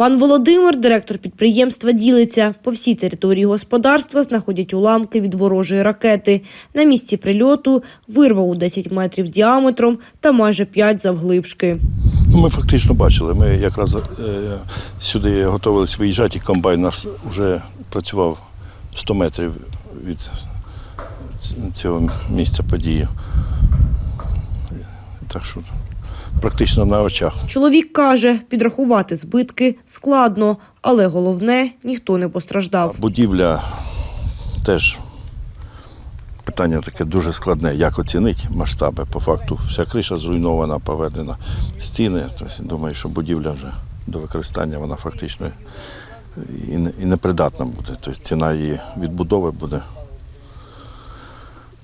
Пан Володимир, директор підприємства, ділиться. По всій території господарства знаходять уламки від ворожої ракети. На місці прильоту вирва у 10 метрів діаметром та майже 5 завглибшки. Ну, ми фактично бачили. Ми якраз е, сюди готувалися виїжджати, і комбайн наш вже працював 100 метрів від цього місця події. Так що практично на очах. Чоловік каже, підрахувати збитки складно, але головне ніхто не постраждав. Будівля теж питання таке дуже складне, як оцінити масштаби. По факту вся криша зруйнована, поведена стіни. Тобто, думаю, що будівля вже до використання вона фактично і не- і непридатна буде. Тобто ціна її відбудови буде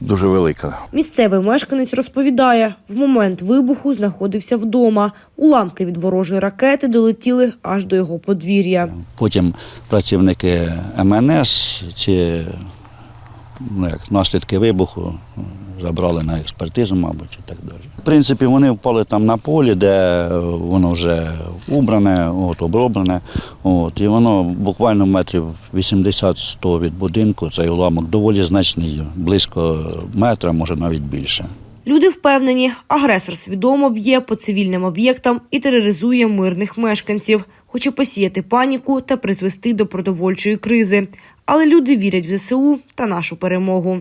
дуже велика. Місцевий мешканець розповідає, в момент вибуху знаходився вдома. Уламки від ворожої ракети долетіли аж до його подвір'я. Потім працівники МНС ці ну, як, наслідки вибуху забрали на експертизу, мабуть, і так далі. В принципі, вони впали там на полі, де е, воно вже убране, от, оброблене. От, і воно буквально метрів 80-100 від будинку, цей уламок доволі значний, близько метра, може навіть більше. Люди впевнені, агресор свідомо б'є по цивільним об'єктам і тероризує мирних мешканців, хоче посіяти паніку та призвести до продовольчої кризи. Але люди вірять в ЗСУ та нашу перемогу.